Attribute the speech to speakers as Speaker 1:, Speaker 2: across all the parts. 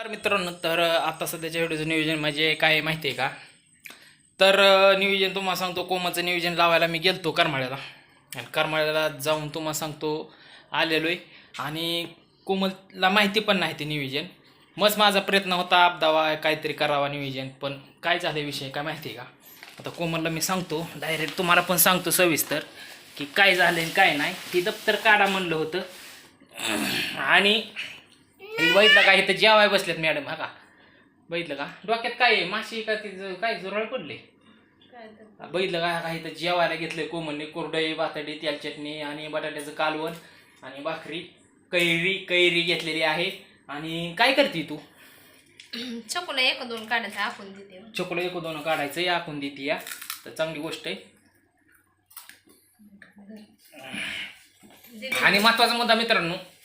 Speaker 1: तर मित्रांनो तर आता सध्याच्या व्हिडिओचं नियोजन म्हणजे काय आहे माहिती आहे का? तर नियोजन तुम्हाला सांगतो कोमाचं नियोजन लावायला मी गेलतो करमाळ्याला. आणि करमाळ्याला जाऊन तुम्हाला सांगतो आलेलो आहे. आणि कोमलला माहिती पण नाही ते नियोजन. मग माझा प्रयत्न होता अपदावा काहीतरी करावा नियोजन पण काय झालं विषय काय माहिती आहे का? आता कोमलला मी सांगतो डायरेक्ट तुम्हाला पण सांगतो सविस्तर की काय झालं आणि काय नाही. ती दप्तर काढा म्हणलं होतं. आणि बघितलं का? इथं जेवाय बसलेत मॅडम हा का? बघितलं का? डोक्यात काय आहे? माशी का ती ज- काय जुरळ पडले? बघितलं का? का इथं जेवायला घेतलंय कोमलने कुरडई बातडी तेल चटणी आणि बटाट्याचं कालवण आणि भाकरी. कैरी कैरी घेतलेली आहे. आणि काय करते तू?
Speaker 2: चकोला एक दोन काढायचं आपण देते.
Speaker 1: चोकलं एक दोन काढायचं आपण देते या. तर चांगली गोष्ट आहे. आणि महत्त्वाचा मुद्दा मित्रांनो
Speaker 2: तर.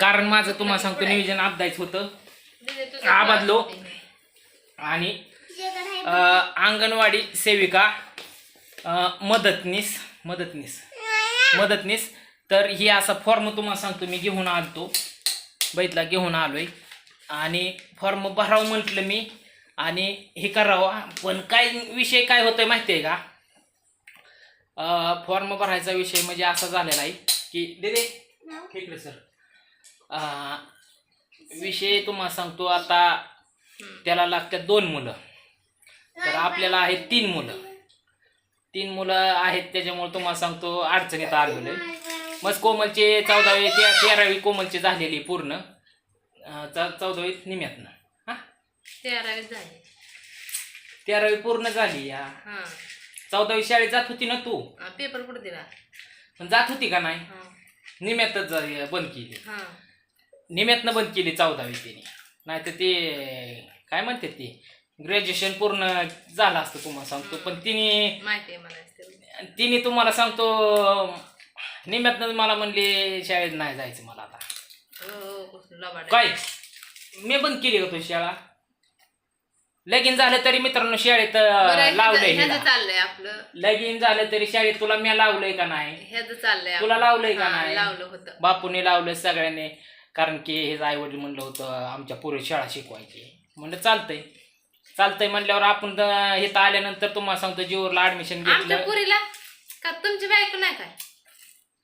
Speaker 1: कारण माझं तुम्हाला सांगतो नियोजन अपदायच होतं.
Speaker 2: देते तुझं
Speaker 1: आ बदलो.
Speaker 2: काढते.
Speaker 1: आणि अंगणवाडी सेविका मदतनीस मदतनीस मदतनीस. तर ही असा फॉर्म तुम्हाला सांगतो मी घेऊन आलतो. बैतला घेऊन आलोय. आणि फॉर्म भरावं म्हटलं मी. आणि हे करावं. पण काय विषय काय होतोय माहिती आहे का फॉर्म भरायचा विषय म्हणजे असा झालेला आहे की दे दे. इकडे सर विषय तुम्हाला सांगतो आता त्याला लागतात दोन मुलं. तर आपल्याला आहेत तीन मुलं. तीन मुलं आहेत त्याच्यामुळे तुम्हाला सांगतो अडचणीत आलेलो मग कोमलचे चौदावी ते तेरावी कोमलची झालेली पूर्ण. चौदावीत निम्यातनं. हां?
Speaker 2: तेरावी झाली.
Speaker 1: तेरावी पूर्ण झाली या.
Speaker 2: हा.
Speaker 1: चौदावी शाळेत जात होती ना तू?
Speaker 2: पेपर कुठे दिला?
Speaker 1: पण जात होती का नाही? निम्यातच बंद केली.
Speaker 2: हा.
Speaker 1: निम्यातनं बंद केली चौदावी तिने. नाही तर ते काय म्हणते ते ग्रॅज्युएशन पूर्ण झालं असतं तुम्हाला सांगतो. पण तिने
Speaker 2: माहिती आहे मला ते.
Speaker 1: तिने तुम्हाला सांगतो निम्यातनं मला म्हणले शाळेत नाही जायचं मला आता.
Speaker 2: हो लबाड
Speaker 1: काय? मी बंद केली का तुझी शाळा? लगीन झालं तरी मित्रांनो शाळेत अं, लावलंय
Speaker 2: ह्याचं
Speaker 1: हिला.
Speaker 2: चाललंय आपलं.
Speaker 1: लगीन झालं तरी शाळेत तुला मी लावलंय का नाही?
Speaker 2: ह्याचं चाललंय
Speaker 1: तुला. लावलंय का
Speaker 2: हा,
Speaker 1: नाही?
Speaker 2: लावलं होतं.
Speaker 1: बापूने लावलं सगळ्यांनी कारण की हे आई वडील म्हणलं होतं आमच्या पुढे शाळा शिकवायची. म्हणलं चालतंय. चालतंय म्हणल्यावर आपण द- इथं आल्यानंतर तुम्हाला सांगतो जीवरला ऍडमिशन
Speaker 2: आमच्या
Speaker 1: घेतलं.
Speaker 2: पुरीला? का तुमची बायको नाही काय?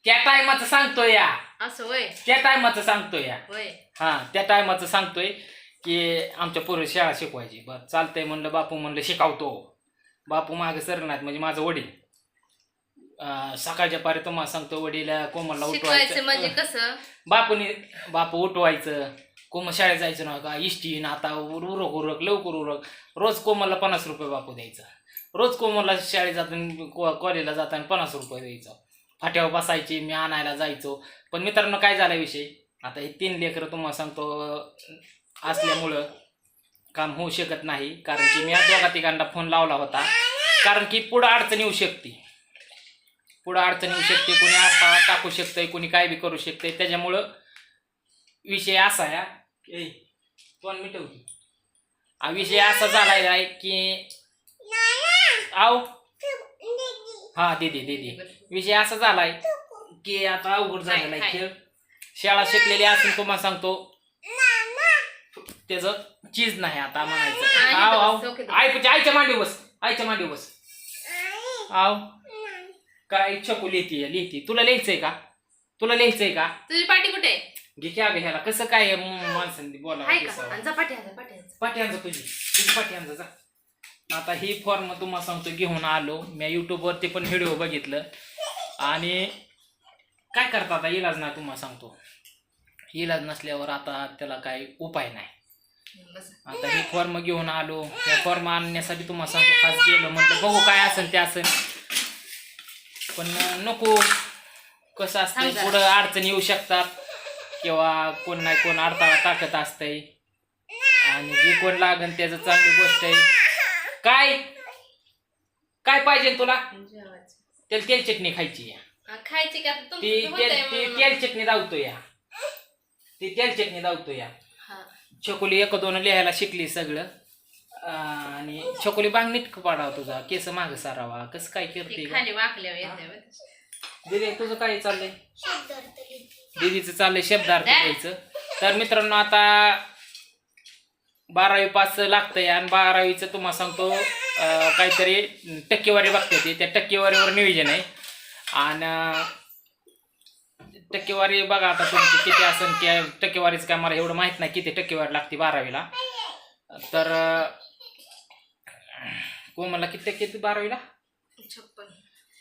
Speaker 1: त्या टायमाचं सांगतोय या.
Speaker 2: असं होय?
Speaker 1: त्या टायमाचं सांगतोय या.
Speaker 2: होय.
Speaker 1: हा त्या टायमाचं सांगतोय. की आमच्या पूर्वी शाळा शिकवायची. बरं चालतंय म्हणलं बापू म्हणलं शिकवतो. बापू मागे सरनाथ म्हणजे माझं वडील. अं, सकाळच्या पारी तुम्हाला सांगतो वडील कोमलला
Speaker 2: शिकवायचं म्हणजे
Speaker 1: उठवायचं
Speaker 2: कसं?
Speaker 1: बापूने बापू उठवायचं. कोमल शाळेत जायचं ना का इष्टी ना आता उरक उरक लवकर उरक. रोज कोमलला पन्नास रुपये बापू द्यायचा. रोज कोमलला शाळेत जाताना कॉलेजला जाताना पन्नास रुपये द्यायचा. फाट्यावर बसायची मी आणायला जायचो. पण मित्रांनो काय झाला विषय? आता हे तीन लेकरं तुम्हाला सांगतो असल्यामुळं काम होऊ शकत नाही. कारण की मी दोघा तिघांना फोन लावला होता. कारण की पुढं अडचण येऊ शकते. पुढं अडचण येऊ शकते. कोणी आता टाकू शकतंय कोणी काय बी करू शकतंय. त्याच्यामुळं विषय असा आहे फोन कोण हा विषय असा झालाय आहे की आव हा दीदी दीदी विषय असा झालाय की आता अवघड झालेला आहे खेळ. शाळा शिकलेली असून तुम्हाला सांगतो त्याचं चीज नाही आता म्हणायचं. आव आव आईच्या मांडी बस. आईच्या मांडी बस. आव काय छकू लिहिती लिहिती. तुला लिहायचंय का? तुला लिहायचंय का?
Speaker 2: तुझी पाठी कुठे आहे?
Speaker 1: घे की अगं ह्याला. कसं काय माणसांनी बोला
Speaker 2: आहे का? झपाटी आहे.
Speaker 1: पाठी तुझी. तुझी पाठी आणजा जा आता ही फॉर्म तुम्हाला सांगतो घेऊन आलो. मी युट्यूबवरती पण व्हिडिओ बघितलं. आणि काय करता आता? इलाज नाही तुम्हाला सांगतो. इलाज नसल्यावर आता त्याला काही उपाय नाही. आता ही फॉर्म घेऊन आलो. या फॉर्म आणण्यासाठी तुम्हाला सांगतो खास गेलो म्हटलं बघू काय असेल ते असेल. पण नको. कसं
Speaker 2: जरा.
Speaker 1: पुढं अडचणी येऊ शकतात. किंवा कोण नाही कोण अडथळा टाकत असतंय. आणि जे कोण लागन त्याचं चांगली गोष्ट आहे. काय? काय पाहिजे तुला?
Speaker 2: जेवायचं.
Speaker 1: तेल तेल चटणी खायची.
Speaker 2: हा, खायची का?
Speaker 1: ती तेल चटणी धावतो या. ती तेल चटणी धावतो या. छकुली एक दोन लिहायला शिकली सगळं. आणि छकुली बांग नीट पाडावा तुझा. केस माग सारावा. कसं काय करते?
Speaker 2: खाली वाकल्यावर येते.
Speaker 1: दीदी तुझं काय चाललंय? दीदीचं चाललंय शब्दार्थ
Speaker 2: द्या.
Speaker 1: द्यायचं तर मित्रांनो आता बारावी पास लागतंय आणि बारावीचं तुम्हाला सांगतो काहीतरी टक्केवारी बघते ती. त्या टक्केवारीवर नियोजन आहे. आणि टक्केवारी बघा आता तुमची किती असेल की टक्केवारीचं काय मला एवढं माहीत नाही किती टक्केवारी लागते बारावीला. तर कोमलला किती टक्के येते बारावीला?
Speaker 2: छप्पन.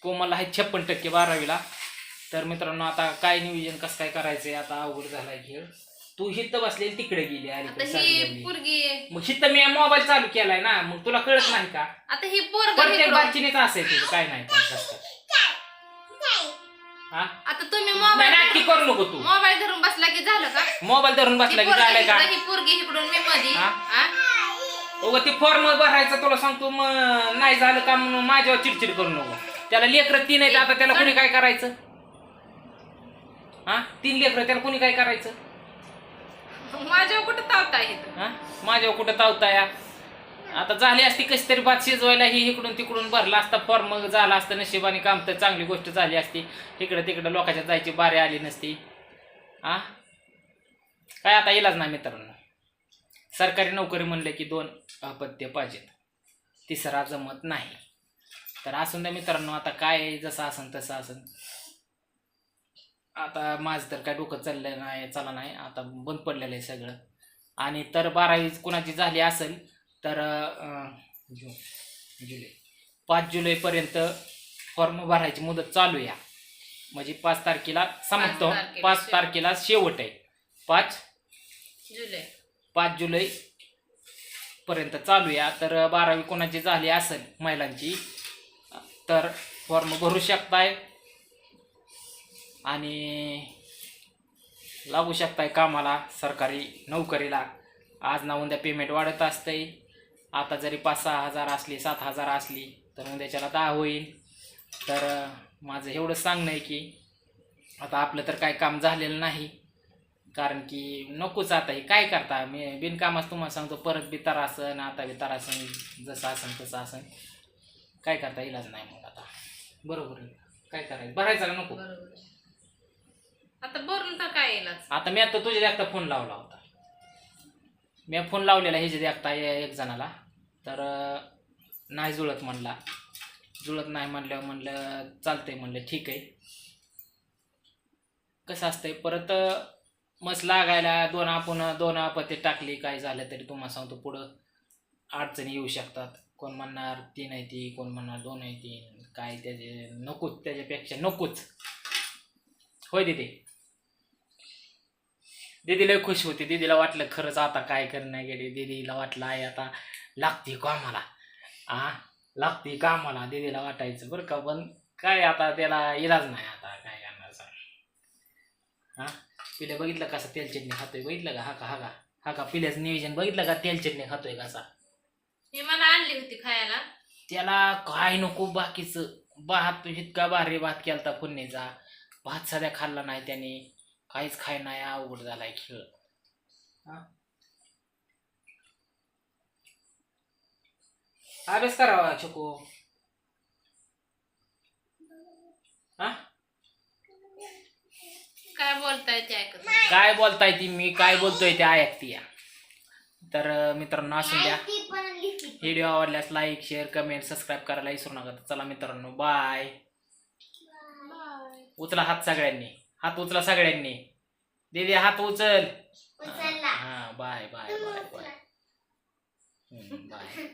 Speaker 1: कोमलला आहे छप्पन टक्के बारावीला. तर मित्रांनो आता काय नियोजन कसं काय करायचंय आता अवघड झालाय खेळ. तू हित बसलेली तिकडे गेली
Speaker 2: ही पोरगी
Speaker 1: मग हित मी मोबाईल चालू केलाय ना मग तुला कळत नाही का?
Speaker 2: आता ही पोरग
Speaker 1: प्रत्येक बारचीनेच असेल तुझं काय नाही. हा?
Speaker 2: आता तुम्ही मोबाईल
Speaker 1: नाटकी करू नको तू.
Speaker 2: मोबाईल धरून बसला की झालं का?
Speaker 1: मोबाईल धरून बसला की
Speaker 2: पोरगी
Speaker 1: का?
Speaker 2: ही पोरगी इकडून मी मधी.
Speaker 1: हा?
Speaker 2: हा?
Speaker 1: उगा ती फॉर्म भरायचं तुला सांगतो मग नाही झालं का म्हणून माझ्यावर चिडचिड करू नको. त्याला लेकरं तीन आहेत आता त्याला कोणी काय करायचं? हा? तीन लेकरं त्याला कोणी काय करायचं?
Speaker 2: माझ्यावर कुठं तावता इथं
Speaker 1: हा? माझ्यावर कुठं तावता या आता झाली असती कशी तरी भात शिजवायला ही इकडून तिकडून भरला असता फॉर्म झाला असतं नशिबाने काम तर चांगली गोष्ट झाली असती. इकडं तिकडं लोकांच्या जायची बारी आली नसती. हा काय आता इलाज नाही मित्रांनो. सरकारी नोकरी म्हणलं की दोन अपत्य पाहिजेत. तिसरा जमत नाही. तर असून द्या मित्रांनो आता काय जसं असन तसं असन. आता माझं तर काय डोकं चाललं नाही चला नाही. आता बंद पडलेलं आहे सगळं. आणि तर बारावी कुणाची झाली असेल तर अं, जु जुलै पाच जुलैपर्यंत फॉर्म भरायची मुदत चालू या म्हणजे पाच तारखेला समाप्त
Speaker 2: पाच तारखेला
Speaker 1: पाच
Speaker 2: शेवट.
Speaker 1: तारखेला शेवट आहे. पाच
Speaker 2: जुलै.
Speaker 1: पाच जुलै पर्यंत चालू या तर बारावी कोणाची झाली असेल महिलांची तर फॉर्म भरू शकताय. आणि लागू शकताय कामाला सरकारी नोकरीला. आज ना उद्या पेमेंट वाढत असतंय. आता जरी पाच सहा हजार असली सात हजार असली तर उद्याच्याला दहा होईल. तर माझं एवढं सांगणं आहे की आता आपलं तर काय काम झालेलं नाही. कारण की नकोच आता हे. काय करता? मी बिनकामाच तुम्हाला सांगतो परत बी तरासन आता बी तरासन जसं असन तसं असन. काय करता? इलाज नाही मग आता. बरोबर. काय करायचं? भरायचं का नको.
Speaker 2: बरोबर. आता भरून तर काय येईल आज?
Speaker 1: आता मी आता तुझ्या देखता फोन लावला होता. मी फोन लावलेला ह्याच्या देखता एक जणाला. तर नाही जुळत म्हणला. जुळत नाही म्हणल्यावर म्हणलं चालतंय म्हणलं ठीक आहे कसं असतंय परत मस मस्त लागायला दोन आपण दोन आपत्ती टाकली काय झालं तरी तुम्हाला सांगतो पुढं. अडचणी येऊ शकतात. कोण म्हणणार तीन आहे ती कोण म्हणणार दोन आहे तीन काय त्याचे नकोच त्याच्यापेक्षा नकोच. होय दिदी? दीदी खुश होती. दीदीला वाटलं खरंच आता काय करणार गेले. दीदीला वाटलं आहे आता. लागते कामाला आ? लागते कामाला दीदीला वाटायचं बरं का पण काय आता त्याला इलाज नाही आता काय करणार सांग. हा पिल्या बघितलं कसा तेल चटणी खातोय? बघितलं का? हा का हा का? हा का? पिल्याचं नियोजन बघितलं का तेल चटणी खातोय कसा?
Speaker 2: ही मला आणली होती खायला.
Speaker 1: त्याला काय नको बाकीचं. भात इतका भारी भात केलता पुण्याचा. भात सध्या खाल्ला नाही त्याने. काहीच खाय नाही अवघड झालाय खेळ. हा? अभ्यास करावा छोको. हा?
Speaker 2: काय बोलताय ते ऐकत नाही.
Speaker 1: काय बोलताय ती मी? काय बोलतोय ते ऐकती या. तर अं, मित्रांनो असून द्या. व्हिडिओ आवडल्यास लाईक शेअर कमेंट सबस्क्राईब करायला विसरू नका. तर चला मित्रांनो बाय. उचला हात सगळ्यांनी. हात उचला सगळ्यांनी. दीदी हात उचल. हा bye bye bye bye. Hmm, bye.